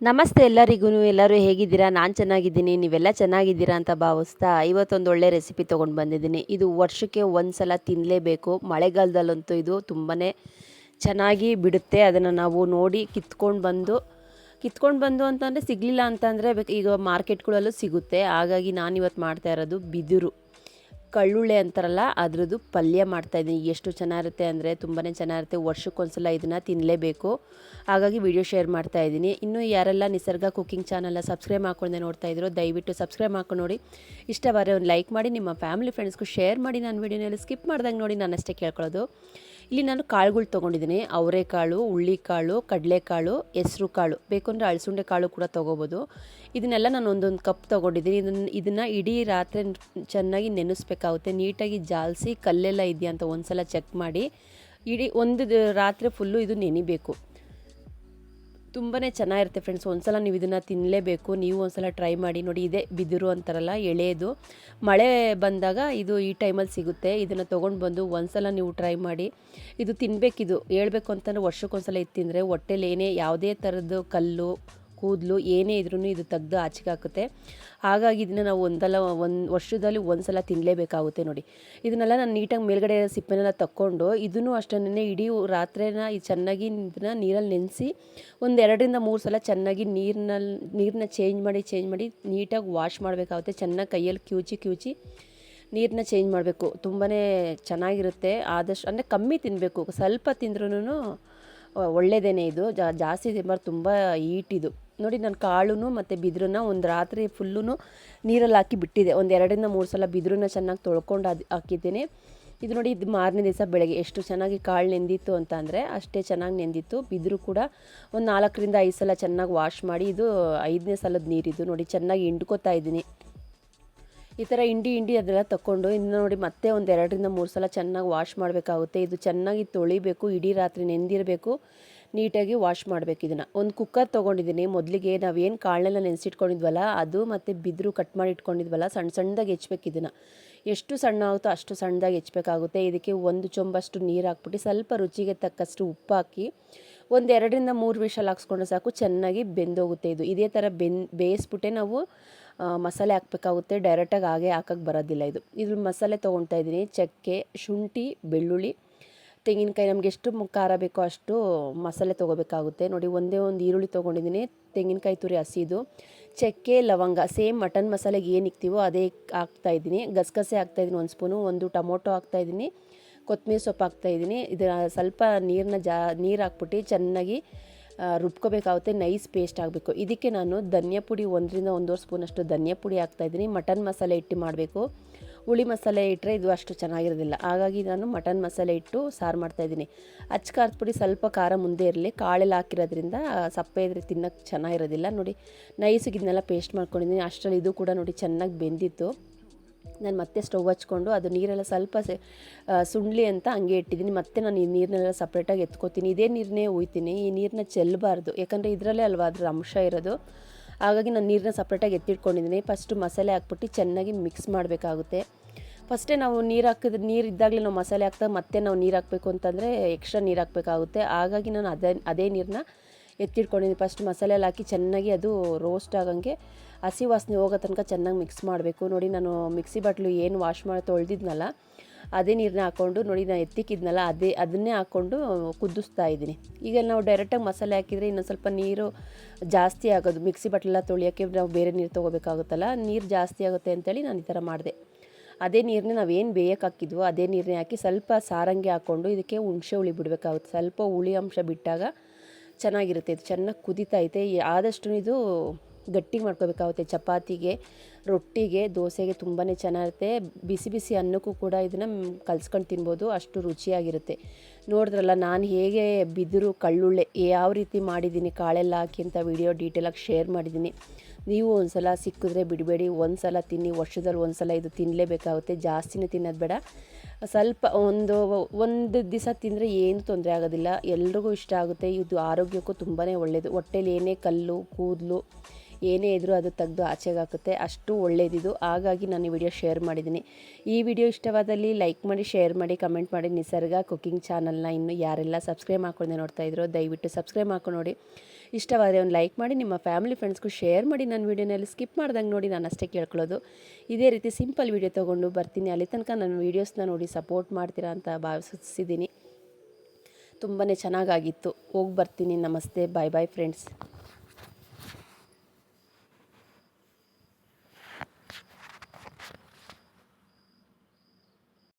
ನಮಸ್ತೆ ಎಲ್ಲರಿಗೂ ಎಲ್ಲರೂ ಹೇಗಿದ್ದೀರಾ? ನಾನು ಚೆನ್ನಾಗಿದ್ದೀನಿ, ನೀವೆಲ್ಲ ಚೆನ್ನಾಗಿದ್ದೀರಾ ಅಂತ ಭಾವಿಸ್ತಾ ಇವತ್ತೊಂದು ಒಳ್ಳೆ ರೆಸಿಪಿ ತೊಗೊಂಡು ಬಂದಿದ್ದೀನಿ. ಇದು ವರ್ಷಕ್ಕೆ ಒಂದು ಸಲ ತಿನ್ನಲೇಬೇಕು ಮಳೆಗಾಲದಲ್ಲಂತೂ ಇದು ತುಂಬಾ ಚೆನ್ನಾಗಿ ಬಿಡುತ್ತೆ. ಅದನ್ನು ನಾವು ನೋಡಿ ಕಿತ್ಕೊಂಡು ಬಂದು ಕಿತ್ಕೊಂಡು ಬಂದು ಅಂತಂದರೆ ಸಿಗಲಿಲ್ಲ ಅಂತಂದರೆ ಈಗ ಮಾರ್ಕೆಟ್ಗಳಲ್ಲೂ ಸಿಗುತ್ತೆ. ಹಾಗಾಗಿ ನಾನು ಇವತ್ತು ಮಾಡ್ತಾ ಇರೋದು ಬಿದಿರು. ಕಳ್ಳುಳ್ಳೆ ಅಂತಾರಲ್ಲ, ಅದರದ್ದು ಪಲ್ಯ ಮಾಡ್ತಾಯಿದ್ದೀನಿ ಎಷ್ಟು ಚೆನ್ನಾಗಿರುತ್ತೆ ಅಂದರೆ ತುಂಬಾ ಚೆನ್ನಾಗಿರುತ್ತೆ. ವರ್ಷಕ್ಕೊಂದ್ಸಲ ಇದನ್ನು ತಿನ್ನಲೇಬೇಕು ಹಾಗಾಗಿ ವಿಡಿಯೋ ಶೇರ್ ಮಾಡ್ತಾ ಇದ್ದೀನಿ. ಇನ್ನು ಯಾರೆಲ್ಲ ನಿಸರ್ಗ ಕುಕ್ಕಿಂಗ್ ಚಾನಲ್ನ ಸಬ್ಸ್ಕ್ರೈಬ್ ಮಾಡ್ಕೊಂಡೆ ನೋಡ್ತಾ ಇದ್ರು, ದಯವಿಟ್ಟು ಸಬ್ಸ್ಕ್ರೈಬ್ ಮಾಡ್ಕೊಂಡು ನೋಡಿ. ಇಷ್ಟವಾದರೆ ಒಂದು ಲೈಕ್ ಮಾಡಿ, ನಿಮ್ಮ ಫ್ಯಾಮಿಲಿ ಫ್ರೆಂಡ್ಸ್ಗೂ ಶೇರ್ ಮಾಡಿ. ನಾನು ವೀಡಿಯೋನಲ್ಲಿ ಸ್ಕಿಪ್ ಮಾಡ್ದಂಗೆ ನೋಡಿ ನಾನು ಅಷ್ಟೇ ಕೇಳ್ಕೊಳ್ಳೋದು. ಇಲ್ಲಿ ನಾನು ಕಾಳುಗಳು ತೊಗೊಂಡಿದ್ದೀನಿ. ಅವರೆಕಾಳು, ಹುಳ್ಳಿಕಾಳು, ಕಡಲೆಕಾಳು ಹೆಸ್ರು ಕಾಳು ಬೇಕು ಅಂದರೆ ಅಳಸುಂಡೆ ಕಾಳು ಕೂಡ ತೊಗೋಬೋದು. ಇದನ್ನೆಲ್ಲ ನಾನು ಒಂದೊಂದು ಕಪ್ ತೊಗೊಂಡಿದ್ದೀನಿ. ಇದನ್ನು ಇದನ್ನು ಇಡೀ ರಾತ್ರಿ ಚೆನ್ನಾಗಿ ನೆನೆಸ್ಬೇಕಾಗುತ್ತೆ. ನೀಟಾಗಿ ಜಾಲಿಸಿ ಕಲ್ಲೆಲ್ಲ ಇದೆಯಾ ಅಂತ ಒಂದು ಸಲ ಚೆಕ್ ಮಾಡಿ. ಇಡೀ ಒಂದು ರಾತ್ರಿ ಫುಲ್ಲು ಇದು ನೆನಿಬೇಕು. ತುಂಬಾ ಚೆನ್ನಾಗಿರುತ್ತೆ ಫ್ರೆಂಡ್ಸ್ ಒಂದ್ಸಲ ನೀವು ಇದನ್ನು ತಿನ್ನಲೇಬೇಕು ನೀವು ಒಂದ್ಸಲ ಟ್ರೈ ಮಾಡಿ ನೋಡಿ, ಇದೇ ಬಿದಿರು ಅಂತಾರಲ್ಲ ಎಳೆದು ಮಳೆ ಬಂದಾಗ ಇದು ಈ ಟೈಮಲ್ಲಿ ಸಿಗುತ್ತೆ. ಇದನ್ನು ತೊಗೊಂಡು ಬಂದು ಒಂದ್ಸಲ ನೀವು ಟ್ರೈ ಮಾಡಿ, ಇದು ತಿನ್ನಬೇಕಿದು ಹೇಳ್ಬೇಕು ಅಂತಂದರೆ ವರ್ಷಕ್ಕೊಂದ್ಸಲ ಇದು ತಿಂದರೆ ಹೊಟ್ಟೆಲಿ ಏನೇ ಯಾವುದೇ ಥರದ್ದು ಕಲ್ಲು ಕೂದಲು ಏನೇ ಇದ್ರೂ ಇದು ತೆಗ್ದು ಆಚೆಗೆ ಹಾಕುತ್ತೆ. ಹಾಗಾಗಿ ಇದನ್ನು ನಾವು ಒಂದಲ್ಲ ಒಂದು ವರ್ಷದಲ್ಲಿ ಒಂದು ಸಲ ತಿನ್ನಲೇಬೇಕಾಗುತ್ತೆ ನೋಡಿ. ಇದನ್ನೆಲ್ಲ ನಾನು ನೀಟಾಗಿ ಮೇಲ್ಗಡೆ ಸಿಪ್ಪೆನೆಲ್ಲ ತಕ್ಕೊಂಡು ಇದನ್ನು ಅಷ್ಟನ್ನೇ ಇಡೀ ರಾತ್ರಿನ ಈ ಚೆನ್ನಾಗಿ ಇದನ್ನ ನೀರಲ್ಲಿ ನೆನೆಸಿ ಒಂದು ಎರಡರಿಂದ ಮೂರು ಸಲ ಚೆನ್ನಾಗಿ ನೀರಿನಲ್ಲಿ ನೀರನ್ನ ಚೇಂಜ್ ಮಾಡಿ ಚೇಂಜ್ ಮಾಡಿ ನೀಟಾಗಿ ವಾಶ್ ಮಾಡಬೇಕಾಗುತ್ತೆ. ಚೆನ್ನಾಗಿ ಕೈಯಲ್ಲಿ ಕ್ಯೂಚಿ ಕ್ಯೂಚಿ ನೀರನ್ನ ಚೇಂಜ್ ಮಾಡಬೇಕು. ತುಂಬಾ ಚೆನ್ನಾಗಿರುತ್ತೆ. ಆದಷ್ಟು, ಅಂದರೆ ಕಮ್ಮಿ ತಿನ್ನಬೇಕು ಸ್ವಲ್ಪ ತಿಂದ್ರೂ ಒಳ್ಳೆಯದೇನೆ ಇದು. ಜಾಸ್ತಿ ತಿನ್ನಬಾರ್ದು ತುಂಬ ಈಟಿದು ನೋಡಿ ನಾನು ಕಾಳು ಮತ್ತು ಬಿದಿರನ್ನ ಒಂದು ರಾತ್ರಿ ಫುಲ್ಲು ನೀರಲ್ಲಿ ಹಾಕಿ ಬಿಟ್ಟಿದೆ. ಒಂದು ಎರಡರಿಂದ ಮೂರು ಸಲ ಬಿದಿರನ್ನ ಚೆನ್ನಾಗಿ ತೊಳ್ಕೊಂಡು ಅದು ಹಾಕಿದ್ದೀನಿ. ಇದು ನೋಡಿ ಇದು ಮಾರನೇ ದಿವಸ ಬೆಳಗ್ಗೆ ಎಷ್ಟು ಚೆನ್ನಾಗಿ ಕಾಳು ನೆಂದಿತ್ತು ಅಂತ ಅಂದರೆ ಅಷ್ಟೇ ಚೆನ್ನಾಗಿ ನೆಂದಿತ್ತು. ಬಿದಿರು ಕೂಡ ಒಂದು ನಾಲ್ಕರಿಂದ ಐದು ಸಲ ಚೆನ್ನಾಗಿ ವಾಶ್ ಮಾಡಿ ಇದು ಐದನೇ ಸಲದ ನೀರಿದ್ದು ನೋಡಿ ಚೆನ್ನಾಗಿ ಹಿಂಡ್ಕೋತಾ ಇದ್ದೀನಿ. ಈ ಥರ ಹಿಂಡಿ ಹಿಂಡಿ ಅದೆಲ್ಲ ತಗೊಂಡು ಇನ್ನು ನೋಡಿ ಮತ್ತೆ ಒಂದು ಎರಡರಿಂದ ಮೂರು ಸಲ ಚೆನ್ನಾಗಿ ವಾಶ್ ಮಾಡಬೇಕಾಗುತ್ತೆ. ಇದು ಚೆನ್ನಾಗಿ ತೊಳಿಬೇಕು, ಇಡೀ ರಾತ್ರಿ ನೆಂದಿರಬೇಕು. ನೀಟಾಗಿ ವಾಶ್ ಮಾಡಬೇಕು ಇದನ್ನು. ಒಂದು ಕುಕ್ಕರ್ ತೊಗೊಂಡಿದ್ದೀನಿ ಮೊದಲಿಗೆ ನಾವೇನು ಕಾಳನ್ನೆಲ್ಲ ನೆನೆಸಿಟ್ಕೊಂಡಿದ್ವಲ್ಲ, ಅದು ಮತ್ತು ಬಿದಿರು ಕಟ್ ಮಾಡಿ ಇಟ್ಕೊಂಡಿದ್ವಲ್ಲ ಸಣ್ಣ ಸಣ್ಣದಾಗಿ ಹೆಚ್ಬೇಕು ಇದನ್ನು. ಎಷ್ಟು ಸಣ್ಣ ಆಗುತ್ತೋ ಅಷ್ಟು ಸಣ್ಣದಾಗಿ ಹೆಚ್ಬೇಕಾಗುತ್ತೆ. ಇದಕ್ಕೆ ಒಂದು ಚೊಂಬಷ್ಟು ನೀರು ಹಾಕ್ಬಿಟ್ಟು ಸ್ವಲ್ಪ ರುಚಿಗೆ ತಕ್ಕಷ್ಟು ಉಪ್ಪು ಹಾಕಿ ಒಂದು ಎರಡರಿಂದ ಮೂರು ವಿಷಲ್ ಹಾಕ್ಸ್ಕೊಂಡ್ರೆ ಸಾಕು, ಚೆನ್ನಾಗಿ ಬೆಂದೋಗುತ್ತೆ ಇದು. ಇದೇ ಥರ ಬೆನ್, ಬೇಯಿಸ್ಬಿಟ್ಟೆ ನಾವು ಮಸಾಲೆ ಹಾಕ್ಬೇಕಾಗುತ್ತೆ. ಡೈರೆಕ್ಟಾಗಿ ಹಾಗೆ ಹಾಕಕ್ಕೆ ಬರೋದಿಲ್ಲ ಇದು. ಇದ್ರ ಮಸಾಲೆ ತೊಗೊಳ್ತಾ ಇದ್ದೀನಿ. ಚಕ್ಕೆ, ಶುಂಠಿ, ಬೆಳ್ಳುಳ್ಳಿ ತೆಂಗಿನಕಾಯಿ ನಮಗೆ ಎಷ್ಟು ಖಾರ ಬೇಕೋ ಅಷ್ಟು ಮಸಾಲೆ ತೊಗೋಬೇಕಾಗುತ್ತೆ. ನೋಡಿ, ಒಂದೇ ಒಂದು ಈರುಳ್ಳಿ ತೊಗೊಂಡಿದ್ದೀನಿ. ತೆಂಗಿನಕಾಯಿ ತುರಿ ಹಸಿದು, ಚಕ್ಕೆ, ಲವಂಗ, ಸೇಮ್ ಮಟನ್ ಮಸಾಲೆಗೆ ಏನು ಇಕ್ತೀವೋ ಅದೇ ಹಾಕ್ತಾಯಿದ್ದೀನಿ ಗಸಗಸೆ ಹಾಕ್ತಾಯಿದ್ದೀನಿ ಒಂದು ಸ್ಪೂನು, ಒಂದು ಟೊಮೊಟೊ ಹಾಕ್ತಾಯಿದ್ದೀನಿ ಕೊತ್ತಂಬರಿ ಸೊಪ್ಪು ಹಾಕ್ತಾಯಿದ್ದೀನಿ ಇದು ಸ್ವಲ್ಪ ನೀರನ್ನ ಜಾ, ನೀರು ಹಾಕ್ಬಿಟ್ಟು ಚೆನ್ನಾಗಿ ರುಬ್ಕೋಬೇಕಾಗುತ್ತೆ. ನೈಸ್ ಪೇಸ್ಟ್ ಆಗಬೇಕು. ಇದಕ್ಕೆ ನಾನು ಧನಿಯಾ ಪುಡಿ ಒಂದರಿಂದ ಒಂದೂವರೆ ಸ್ಪೂನಷ್ಟು ಧನಿಯಾ ಪುಡಿ ಹಾಕ್ತಾಯಿದ್ದೀನಿ ಮಟನ್ ಮಸಾಲೆ ಇಟ್ಟು ಮಾಡಬೇಕು. ಹುಳಿ ಮಸಾಲೆ ಇಟ್ಟರೆ ಇದು ಅಷ್ಟು ಚೆನ್ನಾಗಿರೋದಿಲ್ಲ. ಹಾಗಾಗಿ ನಾನು ಮಟನ್ ಮಸಾಲೆ ಇಟ್ಟು ಸಾರು ಮಾಡ್ತಾಯಿದ್ದೀನಿ ಅಚ್ಚ ಖಾರದ ಪುಡಿ ಸ್ವಲ್ಪ ಖಾರ ಮುಂದೆ ಇರಲಿ. ಕಾಳೆಲ್ಲ ಹಾಕಿರೋದ್ರಿಂದ ಸಪ್ಪೆ ಇದ್ರೆ ತಿನ್ನೋಕ್ಕೆ ಚೆನ್ನಾಗಿರೋದಿಲ್ಲ. ನೋಡಿ ನೈಸಿಗೆ ಇದನ್ನೆಲ್ಲ ಪೇಸ್ಟ್ ಮಾಡ್ಕೊಂಡಿದ್ದೀನಿ. ಅಷ್ಟರಲ್ಲಿ ಇದು ಕೂಡ ನೋಡಿ ಚೆನ್ನಾಗಿ ಬೆಂದಿತ್ತು. ನಾನು ಮತ್ತೆ ಸ್ಟವ್ ಹಚ್ಕೊಂಡು ಅದು ನೀರೆಲ್ಲ ಸ್ವಲ್ಪ ಸುಂಡ್ಲಿ ಅಂತ ಹಂಗೆ ಇಟ್ಟಿದ್ದೀನಿ. ಮತ್ತೆ ನಾನು ಈ ನೀರನ್ನೆಲ್ಲ ಸಪ್ರೇಟಾಗಿ ಎತ್ಕೋತೀನಿ. ಇದೇ ನೀರನ್ನೇ ಹೋಯ್ತೀನಿ ಈ ನೀರನ್ನ ಚೆಲ್ಲಬಾರ್ದು ಯಾಕಂದರೆ ಇದರಲ್ಲೇ ಅಲ್ವಾ ಅದರ ಅಂಶ ಇರೋದು. ಹಾಗಾಗಿ ನಾನು ನೀರನ್ನ ಸಪ್ರೇಟಾಗಿ ಎತ್ತಿಟ್ಕೊಂಡಿದ್ದೀನಿ. ಫಸ್ಟು ಮಸಾಲೆ ಹಾಕ್ಬಿಟ್ಟು ಚೆನ್ನಾಗಿ ಮಿಕ್ಸ್ ಮಾಡಬೇಕಾಗುತ್ತೆ. ಫಸ್ಟೇ ನಾವು ನೀರು ಹಾಕಿದ್ರೆ ನೀರು ಇದ್ದಾಗಲೇ ನಾವು ಮಸಾಲೆ ಹಾಕ್ತಾ ಮತ್ತೆ ನಾವು ನೀರು ಹಾಕಬೇಕು ಅಂತಂದರೆ ಎಕ್ಸ್ಟ್ರಾ ನೀರು ಹಾಕಬೇಕಾಗುತ್ತೆ. ಹಾಗಾಗಿ ನಾನು ಅದೇ ಅದೇ ನೀರನ್ನ ಎತ್ತಿಟ್ಕೊಂಡಿದ್ದೀನಿ. ಫಸ್ಟ್ ಮಸಾಲೆಯಲ್ಲಿ ಹಾಕಿ ಚೆನ್ನಾಗಿ ಅದು ರೋಸ್ಟ್ ಆಗಂಗೆ ಹಸಿ ವಾಸನೆ ಹೋಗೋ ತನಕ ಚೆನ್ನಾಗಿ ಮಿಕ್ಸ್ ಮಾಡಬೇಕು. ನೋಡಿ ನಾನು ಮಿಕ್ಸಿ ಬಾಟ್ಲು ಏನು ವಾಶ್ ಮಾಡಿ, ತೊಳೆದಿದ್ನಲ್ಲ ಅದೇ ನೀರನ್ನ ಹಾಕ್ಕೊಂಡು ನೋಡಿ, ನಾನು ಎತ್ತಿಕ್ಕಿದ್ನಲ್ಲ, ಅದೇ, ಅದನ್ನೇ ಹಾಕ್ಕೊಂಡು ಕುದಿಸ್ತಾ ಇದ್ದೀನಿ. ಈಗ ನಾವು ಡೈರೆಕ್ಟಾಗಿ ಮಸಾಲೆ ಹಾಕಿದರೆ ಇನ್ನೊಂದು ಸ್ವಲ್ಪ ನೀರು ಜಾಸ್ತಿ ಆಗೋದು. ಮಿಕ್ಸಿ ಬಟ್ಟಲೆಲ್ಲ ತೊಳಿಯೋಕ್ಕೆ ನಾವು ಬೇರೆ ನೀರು ತೊಗೋಬೇಕಾಗುತ್ತಲ್ಲ, ನೀರು ಜಾಸ್ತಿ ಆಗುತ್ತೆ ಅಂತೇಳಿ ನಾನು ಈ ಥರ ಮಾಡಿದೆ. ಅದೇ ನೀರನ್ನ ನಾವೇನು ಬೇಯಕ್ಕೆ ಹಾಕಿದ್ವೋ, ಅದೇ ನೀರನ್ನೇ ಹಾಕಿ ಸ್ವಲ್ಪ ಸಾರಂಗೆ ಹಾಕ್ಕೊಂಡು ಇದಕ್ಕೆ ಹುಣಸೆ ಹುಳಿ ಬಿಡಬೇಕಾಗುತ್ತೆ. ಸ್ವಲ್ಪ ಹುಳಿ ಅಂಶ ಬಿಟ್ಟಾಗ ಚೆನ್ನಾಗಿರುತ್ತೆ, ಇದು ಚೆನ್ನಾಗಿ ಕುದೀತೈತೆ ಆದಷ್ಟು ಇದು ಗಟ್ಟಿಗೆ ಮಾಡ್ಕೋಬೇಕಾಗುತ್ತೆ. ಚಪಾತಿಗೆ, ರೊಟ್ಟಿಗೆ, ದೋಸೆಗೆ ತುಂಬಾ ಚೆನ್ನಾಗಿರುತ್ತೆ. ಬಿಸಿ ಬಿಸಿ ಅನ್ನಕ್ಕೂ ಕೂಡ ಇದನ್ನು ಕಲ್ಸ್ಕೊಂಡು ತಿನ್ಬೋದು. ಅಷ್ಟು ರುಚಿಯಾಗಿರುತ್ತೆ. ನೋಡಿದ್ರಲ್ಲ, ನಾನು ಹೇಗೆ ಬಿದಿರು ಕಳ್ಳುಳ್ಳೆ ಯಾವ ರೀತಿ ಮಾಡಿದ್ದೀನಿ, ಕಾಳೆಲ್ಲ ಹಾಕಿ ಅಂತ ವಿಡಿಯೋ ಡೀಟೇಲಾಗಿ ಶೇರ್ ಮಾಡಿದ್ದೀನಿ. ನೀವು ಒಂದು ಸಲ ಸಿಕ್ಕಿದ್ರೆ ಬಿಡಬೇಡಿ. ಒಂದು ಸಲ ತಿನ್ನಿ, ವರ್ಷದಲ್ಲಿ ಒಂದು ಸಲ ಇದು ತಿನ್ನಲೇಬೇಕಾಗುತ್ತೆ ಜಾಸ್ತಿನೇ ತಿನ್ನೋದು ಬೇಡ. ಸ್ವಲ್ಪ ಒಂದು ಒಂದು ದಿವಸ ತಿಂದರೆ ಏನು ತೊಂದರೆ ಆಗೋದಿಲ್ಲ. ಎಲ್ರಿಗೂ ಇಷ್ಟ ಆಗುತ್ತೆ. ಇದು ಆರೋಗ್ಯಕ್ಕೂ ತುಂಬಾ ಒಳ್ಳೆಯದು ಹೊಟ್ಟೆಲಿ ಏನೇ ಕಲ್ಲು, ಕೂದಲು ಏನೇ ಇದ್ದರೂ ಅದು ತೆಗೆದು ಆಚೆಗೆ ಹಾಕುತ್ತೆ. ಅಷ್ಟು ಒಳ್ಳೇದಿದು. ಹಾಗಾಗಿ ನಾನು ಈ ವಿಡಿಯೋ ಶೇರ್ ಮಾಡಿದ್ದೀನಿ. ಈ ವಿಡಿಯೋ ಇಷ್ಟವಾದಲ್ಲಿ ಲೈಕ್ ಮಾಡಿ, ಶೇರ್ ಮಾಡಿ, ಕಮೆಂಟ್ ಮಾಡಿ. ನಿಸರ್ಗ ಕುಕ್ಕಿಂಗ್ ಚಾನಲ್ ಚಾನಲ್ನ ಇನ್ನು ಯಾರೆಲ್ಲ ಸಬ್ಸ್ಕ್ರೈಬ್ ಮಾಡ್ಕೊಂಡೆ ನೋಡ್ತಾ ಇದ್ರೋ, ದಯವಿಟ್ಟು ಸಬ್ಸ್ಕ್ರೈಬ್ ಮಾಡ್ಕೊಂಡು ನೋಡಿ. ಇಷ್ಟವಾದರೆ ಒಂದು ಲೈಕ್ ಮಾಡಿ, ನಿಮ್ಮ ಫ್ಯಾಮಿಲಿ ಫ್ರೆಂಡ್ಸ್ಗೂ ಶೇರ್ ಮಾಡಿ. ನನ್ನ ವೀಡಿಯೋನಲ್ಲಿ ಸ್ಕಿಪ್ ಮಾಡ್ದಂಗೆ ನೋಡಿ, ನಾನು ಅಷ್ಟೇ ಕೇಳ್ಕೊಳ್ಳೋದು. ಇದೇ ರೀತಿ ಸಿಂಪಲ್ ವೀಡಿಯೋ ತೊಗೊಂಡು ಬರ್ತೀನಿ. ಅಲ್ಲಿ ತನಕ ನನ್ನ ವೀಡಿಯೋಸ್ನ ನೋಡಿ ಸಪೋರ್ಟ್ ಮಾಡ್ತೀರಾ ಅಂತ ಭಾವಿಸಿದ್ದೀನಿ ತುಂಬಾ ಚೆನ್ನಾಗಾಗಿತ್ತು. ಹೋಗಿ ಬರ್ತೀನಿ. ನಮಸ್ತೆ. Bye bye, friends.